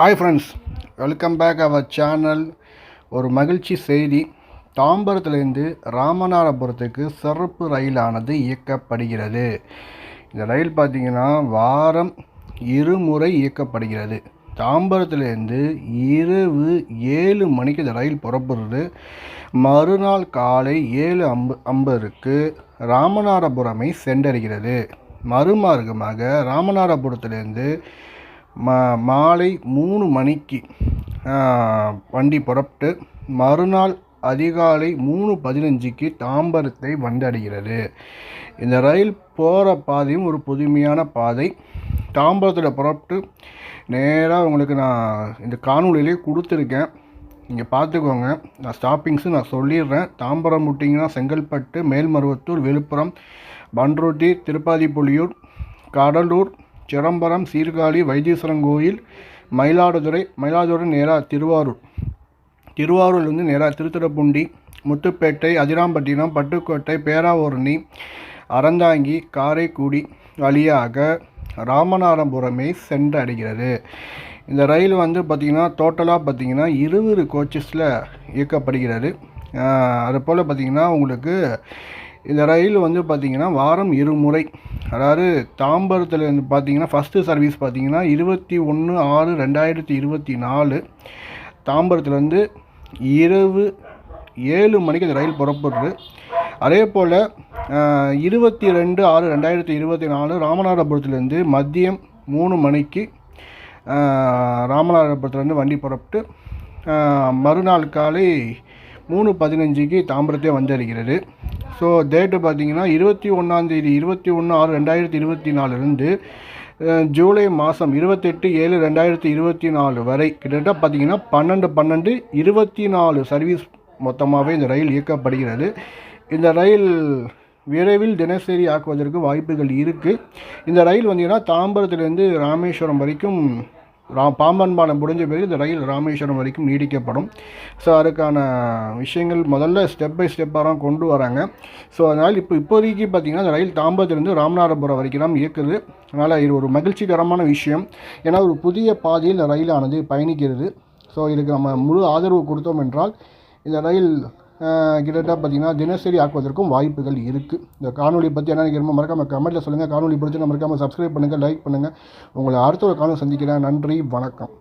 Hi friends welcome back அவர் channel ஒரு மகிழ்ச்சி செய்தி. தாம்பரத்துலேருந்து ராமநாதபுரத்துக்கு சிறப்பு ரயிலானது இயக்கப்படுகிறது. இந்த ரயில் பார்த்திங்கன்னா வாரம் இருமுறை இயக்கப்படுகிறது. தாம்பரத்துலேருந்து இரவு ஏழு மணிக்கு இந்த ரயில் புறப்படுறது மறுநாள் காலை ஏழு அம்பு ஐம்பதுக்கு ராமநாதபுரமை சென்றடைகிறது. மறுமார்க்கமாக ராமநாதபுரத்துலேருந்து மா மாலை மூணு மணிக்கு வண்டி புறப்பட்டு மறுநாள் அதிகாலை மூணு பதினஞ்சுக்கு தாம்பரத்தை வந்தடைகிறது. இந்த ரயில் போகிற பாதையும் ஒரு புதுமையான பாதை. தாம்பரத்தில் புறப்பட்டு நேராக உங்களுக்கு நான் இந்த காணொலியிலே கொடுத்துருக்கேன். நீங்கள் பார்த்துக்கோங்க. நான் ஸ்டாப்பிங்ஸு நான் சொல்லிடுறேன். தாம்பரம் விட்டிங்கன்னா செங்கல்பட்டு மேல்மருவத்தூர் விழுப்புரம் பன்ருட்டி திருப்பாதிப்புலியூர் கடலூர் சிதம்பரம் சீர்காழி வைத்தீஸ்வரன் கோயில் மயிலாடுதுறை மயிலாடுதுறை நேராக திருவாரூர். திருவாரூர்லேருந்து நேராக திருத்துறைப்பூண்டி முத்துப்பேட்டை அதிராம்பட்டினம் பட்டுக்கோட்டை பேராவூரணி அறந்தாங்கி காரைக்குடி வழியாக ராமநாதபுரமே சென்றடைகிறது இந்த ரயில் வந்து பார்த்திங்கன்னா டோட்டலாக பார்த்திங்கன்னா இருபது கோச்சஸில் இயக்கப்படுகிறது. அதுபோல் பார்த்திங்கன்னா உங்களுக்கு இந்த ரயில் வந்து பார்த்திங்கன்னா வாரம் இருமுறை அதாவது தாம்பரத்தில் வந்து பார்த்திங்கன்னா ஃபஸ்ட்டு சர்வீஸ் பார்த்திங்கன்னா இருபத்தி ஒன்று ஆறு ரெண்டாயிரத்தி இருபத்தி நாலு. தாம்பரத்துலேருந்து இரவு ஏழு மணிக்கு இந்த ரயில் புறப்படுது. அதே போல் இருபத்தி ரெண்டு ஆறு ரெண்டாயிரத்தி இருபத்தி நாலு ராமநாதபுரத்துலேருந்து மதியம் மூணு மணிக்கு ராமநாதபுரத்துலேருந்து வண்டி புறப்பட்டு மறுநாள் காலை மூணு பதினஞ்சுக்கு தாம்பரத்தே வந்தடைகிறது. ஸோ டேட்டு பார்த்தீங்கன்னா இருபத்தி ஒன்றாந்தேதி இருபத்தி ஒன்று ஆறு ரெண்டாயிரத்தி இருபத்தி நாலுலேருந்து ஜூலை மாதம் இருபத்தெட்டு ஏழு ரெண்டாயிரத்தி இருபத்தி நாலு வரை கிட்டத்தட்ட பார்த்தீங்கன்னா பன்னெண்டு பன்னெண்டு இருபத்தி நாலு சர்வீஸ் மொத்தமாகவே இந்த ரயில் இயக்கப்படுகிறது. இந்த ரயில் விரைவில் தினசரி ஆக்குவதற்கு வாய்ப்புகள் இருக்குது இந்த ரயில் வந்தீங்கன்னா தாம்பரத்துலேருந்து ராமேஸ்வரம் வரைக்கும் ரா பாம்பன் பாலம் முடிஞ்ச பிறகு இந்த ரயில் ராமேஸ்வரம் வரைக்கும் நீடிக்கப்படும். ஸோ அதுக்கான விஷயங்கள் முதல்ல ஸ்டெப் பை ஸ்டெப்பாக தான் கொண்டு வராங்க. ஸோ அதனால் இப்போ இப்போதைக்கு பார்த்திங்கன்னா இந்த ரயில் தாம்பரத்துலேருந்து ராமநாதபுரம் வரைக்கும் தான் இயக்குது. அதனால் இது ஒரு மகிழ்ச்சிகரமான விஷயம். ஏன்னா ஒரு புதிய பாதையில் இந்த ரயிலானது பயணிக்கிறது. ஸோ இதுக்கு நம்ம முழு ஆதரவு கொடுத்தோம் என்றால் இந்த ரயில் கிட்டத்தட்ட பார்த்திங்கன்னா தினசரி ஆக்குவதற்கும் வாய்ப்புகள் இருக்குது இந்த காணொலி பற்றி என்ன நினைக்கிறமோ மறக்காமல் கமெண்ட்டில் சொல்லுங்கள் காணொலி பிடிச்சி மறக்காமல் சப்ஸ்கிரைப் பண்ணுங்கள் லைக் பண்ணுங்கள் உங்களை அடுத்த ஒரு காணொலி சந்திக்கிறேன். நன்றி வணக்கம்.